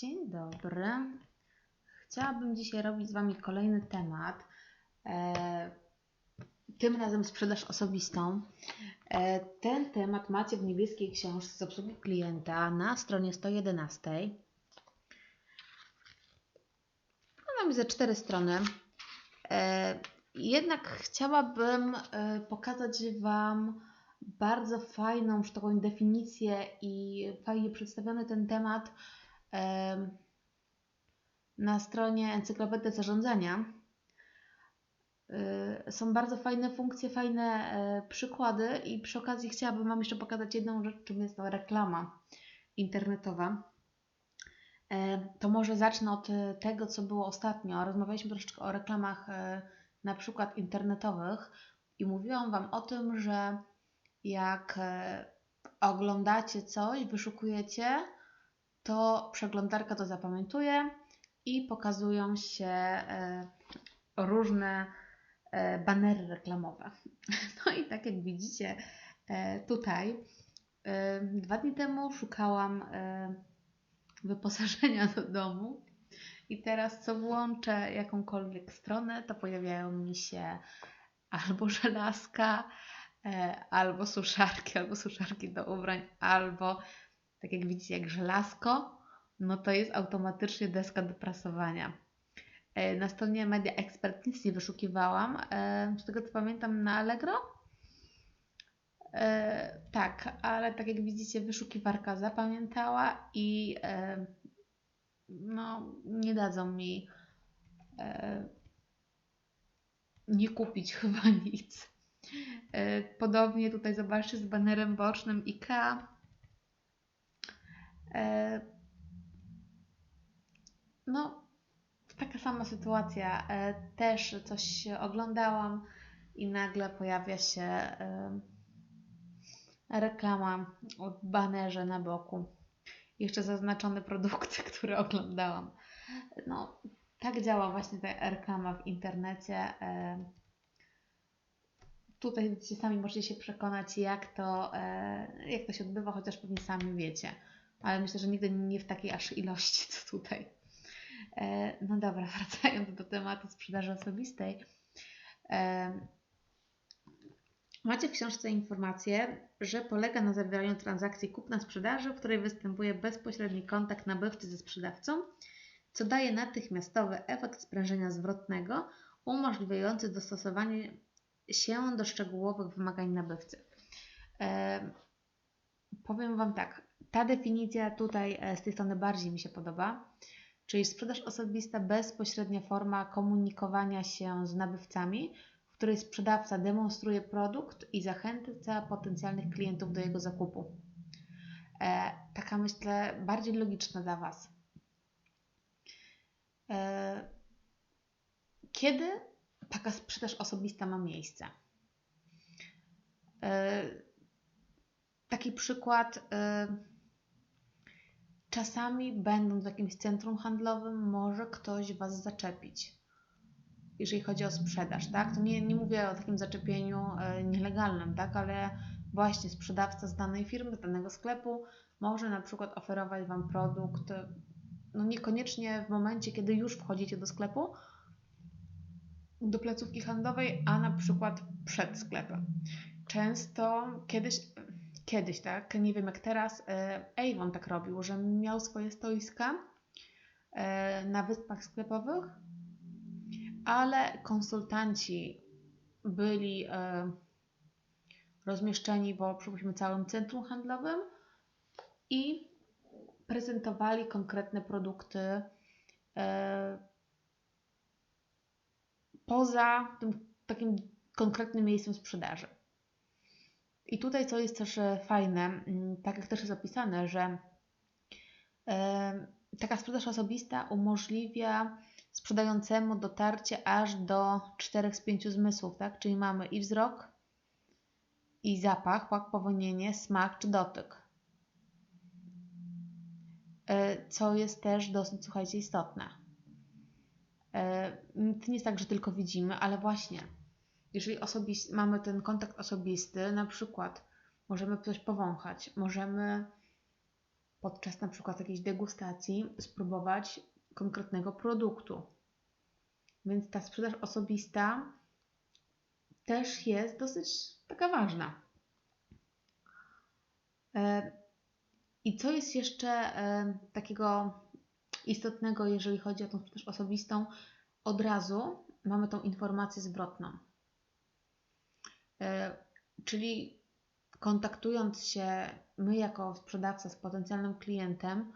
Dzień dobry. Chciałabym dzisiaj robić z Wami kolejny temat. E, tym razem sprzedaż osobistą. E, ten temat macie w niebieskiej książce z obsługi klienta na stronie 111. Ona mi ze cztery strony. E, jednak chciałabym e, pokazać Wam bardzo fajną, że tak definicję i fajnie przedstawiony ten temat em, na stronie Encyklopedii Zarządzania. Y, Są bardzo fajne funkcje, fajne e, przykłady i przy okazji chciałabym Wam jeszcze pokazać jedną rzecz, czym jest to reklama internetowa. E, To może zacznę od e, tego, co było ostatnio. Rozmawialiśmy troszeczkę o reklamach na przykład internetowych i mówiłam Wam o tym, że jak oglądacie coś, wyszukujecie, to przeglądarka to zapamiętuje i pokazują się e, różne e, banery reklamowe. No i tak jak widzicie e, tutaj, dwa dni temu szukałam wyposażenia do domu i teraz co włączę jakąkolwiek stronę, to pojawiają mi się albo żelazka, albo suszarki, albo suszarki do ubrań, albo tak jak widzicie, jak żelazko, no to jest automatycznie deska do prasowania. E, Na stronie Media Expert nic nie wyszukiwałam. e, Z tego co pamiętam na Allegro. E, Tak, ale tak jak widzicie, wyszukiwarka zapamiętała i no, nie dadzą mi nie kupić chyba nic. Podobnie tutaj zobaczcie z banerem bocznym IKEA. E, No, taka sama sytuacja. E, Też coś oglądałam i nagle pojawia się e, reklama o banerze na boku. Jeszcze zaznaczone produkty, które oglądałam. No, tak działa właśnie ta reklama w internecie. Tutaj sami możecie się przekonać, jak to, jak to się odbywa, chociaż pewnie sami wiecie. Ale myślę, że nigdy nie w takiej aż ilości, co tutaj. E, No dobra, wracając do tematu sprzedaży osobistej. E, Macie w książce informację, że polega na zawieraniu transakcji kupna-sprzedaży, w której występuje bezpośredni kontakt nabywcy ze sprzedawcą, co daje natychmiastowy efekt sprężenia zwrotnego, umożliwiający dostosowanie się do szczegółowych wymagań nabywcy. E, powiem Wam tak, ta definicja tutaj e, z tej strony bardziej mi się podoba, czyli sprzedaż osobista, bezpośrednia forma komunikowania się z nabywcami, w której sprzedawca demonstruje produkt i zachęca potencjalnych klientów do jego zakupu. E, taka myślę bardziej logiczna dla Was. E, kiedy taka sprzedaż osobista ma miejsce? E, taki przykład. E, czasami, będąc w jakimś centrum handlowym, może ktoś Was zaczepić jeżeli chodzi o sprzedaż, tak? To nie, nie mówię o takim zaczepieniu e, nielegalnym, tak? Ale właśnie sprzedawca z danej firmy, z danego sklepu może na przykład oferować Wam produkt, e, no niekoniecznie w momencie, kiedy już wchodzicie do sklepu, do placówki handlowej, a na przykład przed sklepem. Często kiedyś, kiedyś, tak, nie wiem jak teraz, e, Avon tak robił, że miał swoje stoiska e, na wyspach sklepowych, ale konsultanci byli e, rozmieszczeni po przypuśćmy całym centrum handlowym i prezentowali konkretne produkty poza tym takim konkretnym miejscem sprzedaży. I tutaj co jest też e, fajne, mm, tak jak też jest opisane, że taka sprzedaż osobista umożliwia sprzedającemu dotarcie aż do czterech z pięciu zmysłów, tak? Czyli mamy i wzrok, i zapach, powonienie, smak czy dotyk. E, Co jest też dosyć, słuchajcie, istotne. E, To nie jest tak, że tylko widzimy, ale właśnie, jeżeli mamy ten kontakt osobisty, na przykład możemy coś powąchać, możemy podczas na przykład jakiejś degustacji spróbować konkretnego produktu. Więc ta sprzedaż osobista też jest dosyć taka ważna. E, I co jest jeszcze e, takiego istotnego, jeżeli chodzi o tą sprzedaż osobistą? Od razu mamy tą informację zwrotną. E, czyli kontaktując się my jako sprzedawca z potencjalnym klientem,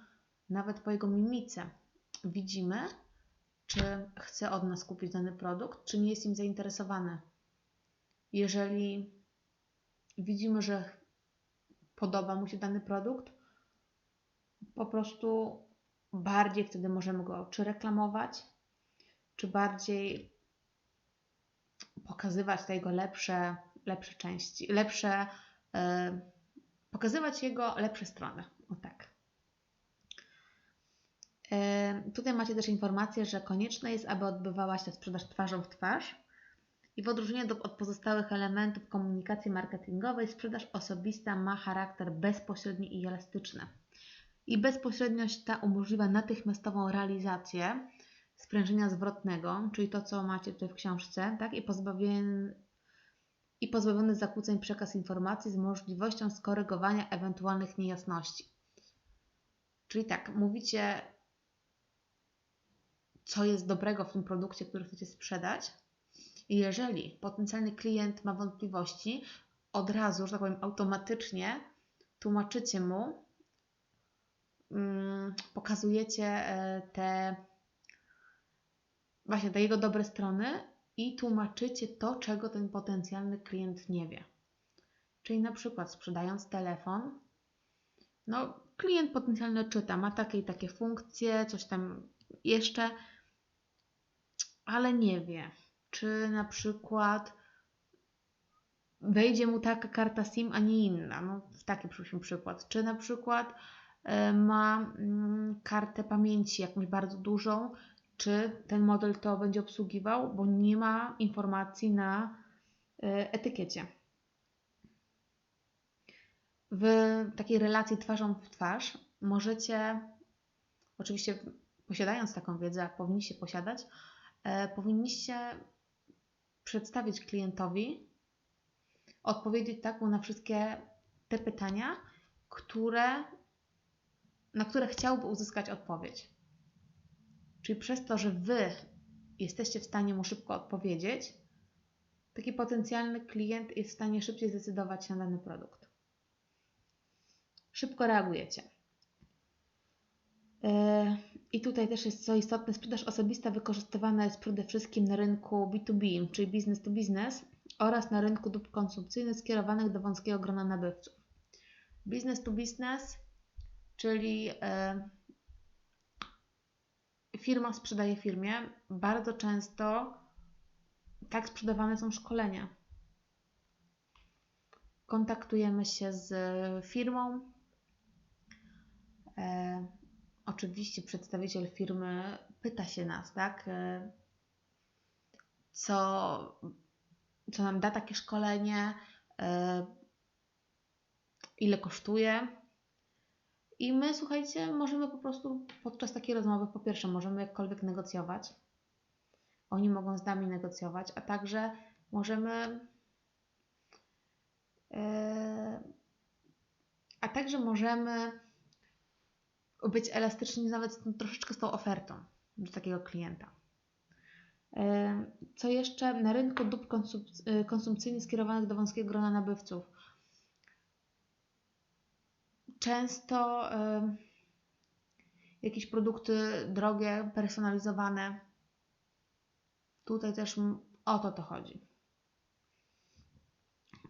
nawet po jego mimice, widzimy, czy chce od nas kupić dany produkt, czy nie jest im zainteresowany. Jeżeli widzimy, że podoba mu się dany produkt, po prostu bardziej wtedy możemy go czy reklamować, czy bardziej pokazywać te jego lepsze, lepsze części, lepsze, yy, pokazywać jego lepsze strony. O tak. Yy, tutaj macie też informację, że konieczne jest, aby odbywała się sprzedaż twarzą w twarz i w odróżnieniu od pozostałych elementów komunikacji marketingowej, sprzedaż osobista ma charakter bezpośredni i elastyczny. I bezpośredniość ta umożliwia natychmiastową realizację sprężenia zwrotnego, czyli to, co macie tutaj w książce, tak? I pozbawiony, i pozbawiony zakłóceń przekaz informacji z możliwością skorygowania ewentualnych niejasności. Czyli tak, mówicie, co jest dobrego w tym produkcie, który chcecie sprzedać, i jeżeli potencjalny klient ma wątpliwości, od razu, że tak powiem, automatycznie tłumaczycie mu, mm, pokazujecie e, te właśnie te jego dobre strony i tłumaczycie to, czego ten potencjalny klient nie wie. Czyli na przykład sprzedając telefon, no klient potencjalny czyta, ma takie i takie funkcje, coś tam jeszcze, ale nie wie czy na przykład wejdzie mu taka karta SIM, a nie inna. No, taki przykład. Czy na przykład e, ma mm, kartę pamięci jakąś bardzo dużą, czy ten model to będzie obsługiwał, bo nie ma informacji na e, etykiecie. W takiej relacji twarzą w twarz możecie, oczywiście posiadając taką wiedzę, jak powinniście posiadać, e, powinniście przedstawić klientowi, odpowiedzieć tak na wszystkie te pytania, które, na które chciałby uzyskać odpowiedź. Czyli przez to, że Wy jesteście w stanie mu szybko odpowiedzieć, taki potencjalny klient jest w stanie szybciej zdecydować się na dany produkt. Szybko reagujecie. E, I tutaj też jest co istotne, sprzedaż osobista wykorzystywana jest przede wszystkim na rynku B2B, czyli business to business oraz na rynku dóbr konsumpcyjnych skierowanych do wąskiego grona nabywców. Business to business, czyli e, firma sprzedaje firmie, bardzo często tak sprzedawane są szkolenia. Kontaktujemy się z firmą, e, oczywiście przedstawiciel firmy pyta się nas, tak, e, co, co nam da takie szkolenie, e, ile kosztuje. I my, słuchajcie, możemy po prostu podczas takiej rozmowy, po pierwsze, możemy jakkolwiek negocjować. Oni mogą z nami negocjować, a także możemy. E, a także możemy być elastyczni nawet troszeczkę z tą ofertą do takiego klienta. Co jeszcze? Na rynku dóbr y, konsumpcyjnych skierowanych do wąskiego grona nabywców. Często jakieś produkty drogie, personalizowane. Tutaj też o to to chodzi.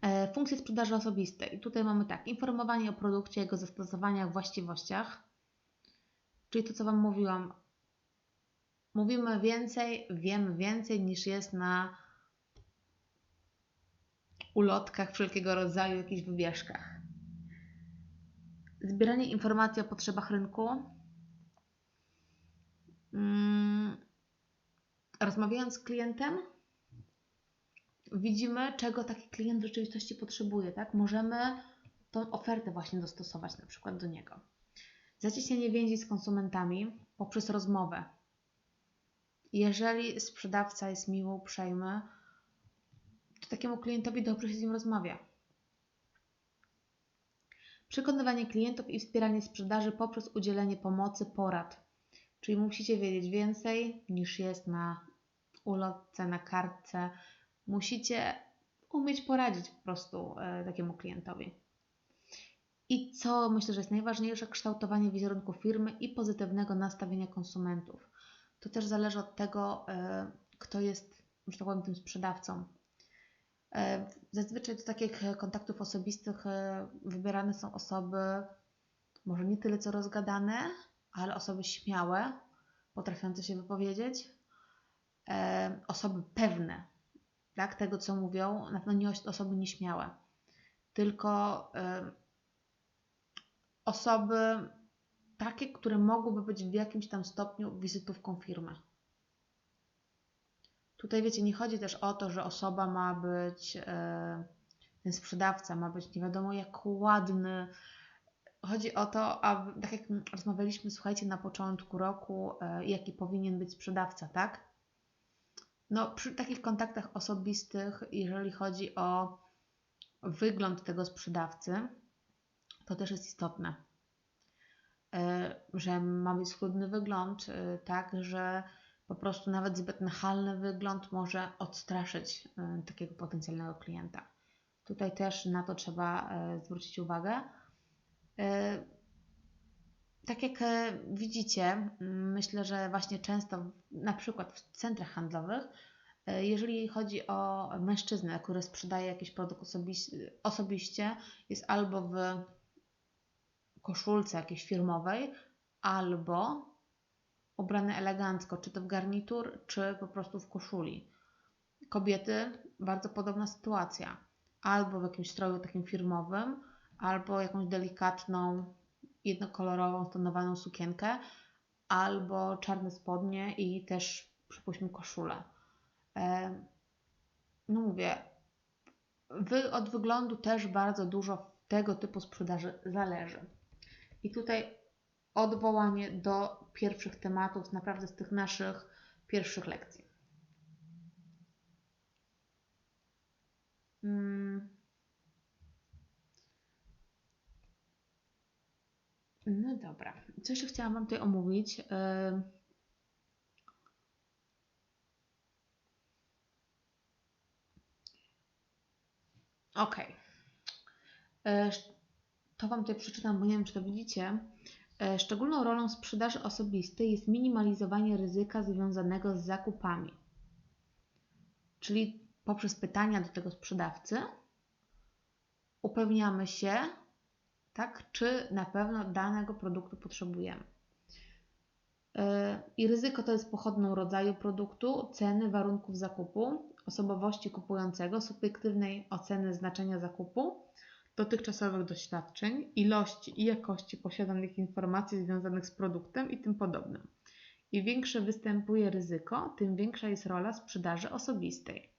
E, funkcje sprzedaży osobistej. Tutaj mamy tak, informowanie o produkcie, jego zastosowaniach, właściwościach Czyli to, co Wam mówiłam. Mówimy więcej, wiemy więcej niż jest na ulotkach wszelkiego rodzaju, jakichś wywieszkach. Zbieranie informacji o potrzebach rynku. Hmm. Rozmawiając z klientem, widzimy, czego taki klient w rzeczywistości potrzebuje, tak? Możemy tą ofertę właśnie dostosować na przykład do niego. Zacieśnienie więzi z konsumentami poprzez rozmowę. Jeżeli sprzedawca jest miły, uprzejmy, to takiemu klientowi dobrze się z nim rozmawia. Przekonywanie klientów i wspieranie sprzedaży poprzez udzielenie pomocy, porad. Czyli musicie wiedzieć więcej niż jest na ulotce, na kartce. Musicie umieć poradzić po prostu e, takiemu klientowi. I co myślę, że jest najważniejsze, kształtowanie wizerunku firmy i pozytywnego nastawienia konsumentów. To też zależy od tego, e, kto jest, że tak powiem, tym sprzedawcą. E, zazwyczaj do takich kontaktów osobistych e, wybierane są osoby, może nie tyle co rozgadane, ale osoby śmiałe, potrafiące się wypowiedzieć, osoby pewne tak, tego, co mówią, na pewno nie osoby nieśmiałe, tylko osoby takie, które mogłyby być w jakimś tam stopniu wizytówką firmy. Tutaj wiecie, nie chodzi też o to, że osoba ma być, e, ten sprzedawca ma być nie wiadomo jak ładny. Chodzi o to, aby, tak jak rozmawialiśmy, słuchajcie, na początku roku, e, jaki powinien być sprzedawca, tak? No, przy takich kontaktach osobistych, jeżeli chodzi o wygląd tego sprzedawcy, to też jest istotne, e, że ma mieć schludny wygląd, tak, że po prostu nawet zbyt nachalny wygląd może odstraszyć e, takiego potencjalnego klienta. Tutaj też na to trzeba zwrócić uwagę. Tak jak widzicie, myślę, że właśnie często, na przykład w centrach handlowych, jeżeli chodzi o mężczyznę, który sprzedaje jakiś produkt osobiście, jest albo w koszulce jakiejś firmowej, albo ubrany elegancko, czy to w garnitur, czy po prostu w koszuli. Kobiety, bardzo podobna sytuacja. Albo w jakimś stroju takim firmowym, albo jakąś delikatną, jednokolorową, stonowaną sukienkę, albo czarne spodnie i też, przypuśćmy, koszulę. E, no mówię, wy, od wyglądu też bardzo dużo tego typu sprzedaży zależy. I tutaj odwołanie do pierwszych tematów, naprawdę z tych naszych pierwszych lekcji. Hmm. No dobra. Co jeszcze chciałam Wam tutaj omówić? Yy... Ok. To Wam tutaj przeczytam, bo nie wiem, czy to widzicie. E, szczególną rolą sprzedaży osobistej jest minimalizowanie ryzyka związanego z zakupami. Czyli poprzez pytania do tego sprzedawcy upewniamy się, tak, czy na pewno danego produktu potrzebujemy. E, I ryzyko to jest pochodną rodzaju produktu, ceny, warunków zakupu, osobowości kupującego, subiektywnej oceny znaczenia zakupu dotychczasowych doświadczeń, ilości i jakości posiadanych informacji związanych z produktem i tym podobnym. Im większe występuje ryzyko, tym większa jest rola sprzedaży osobistej.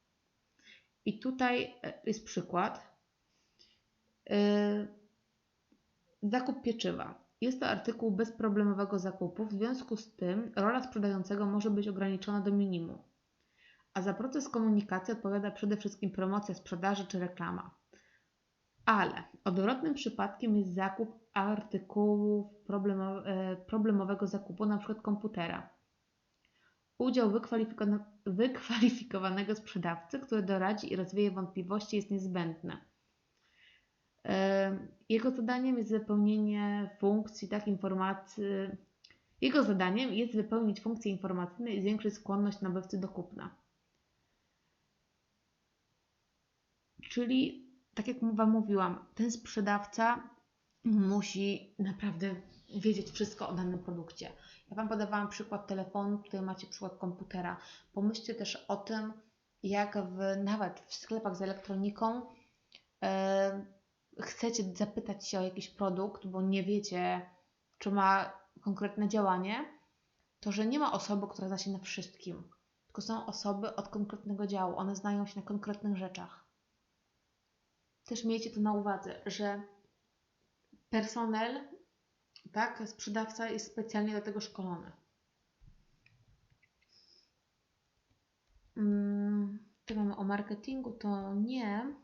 I tutaj e, jest przykład. E, zakup pieczywa. Jest to artykuł bezproblemowego zakupu, w związku z tym rola sprzedającego może być ograniczona do minimum. A za proces komunikacji odpowiada przede wszystkim promocja sprzedaży czy reklama. Ale odwrotnym przypadkiem jest zakup artykułów e, problemowego zakupu, np. komputera. Udział wykwalifikowanego sprzedawcy, który doradzi i rozwieje wątpliwości, jest niezbędny. E, jego zadaniem jest wypełnienie funkcji, tak, informacji. Jego zadaniem jest wypełnić funkcje informacyjne i zwiększyć skłonność nabywcy do kupna. Czyli tak jak Wam mówiłam, ten sprzedawca musi naprawdę wiedzieć wszystko o danym produkcie. Ja Wam podawałam przykład telefonu, tutaj macie przykład komputera. Pomyślcie też o tym, jak w, nawet w sklepach z elektroniką e, chcecie zapytać się o jakiś produkt, bo nie wiecie, czy ma konkretne działanie, to że nie ma osoby, która zna się na wszystkim, tylko są osoby od konkretnego działu. One znają się na konkretnych rzeczach też miejcie to na uwadze, że personel Tak? Sprzedawca jest specjalnie do tego szkolony. Mm, tu mamy o marketingu, to nie.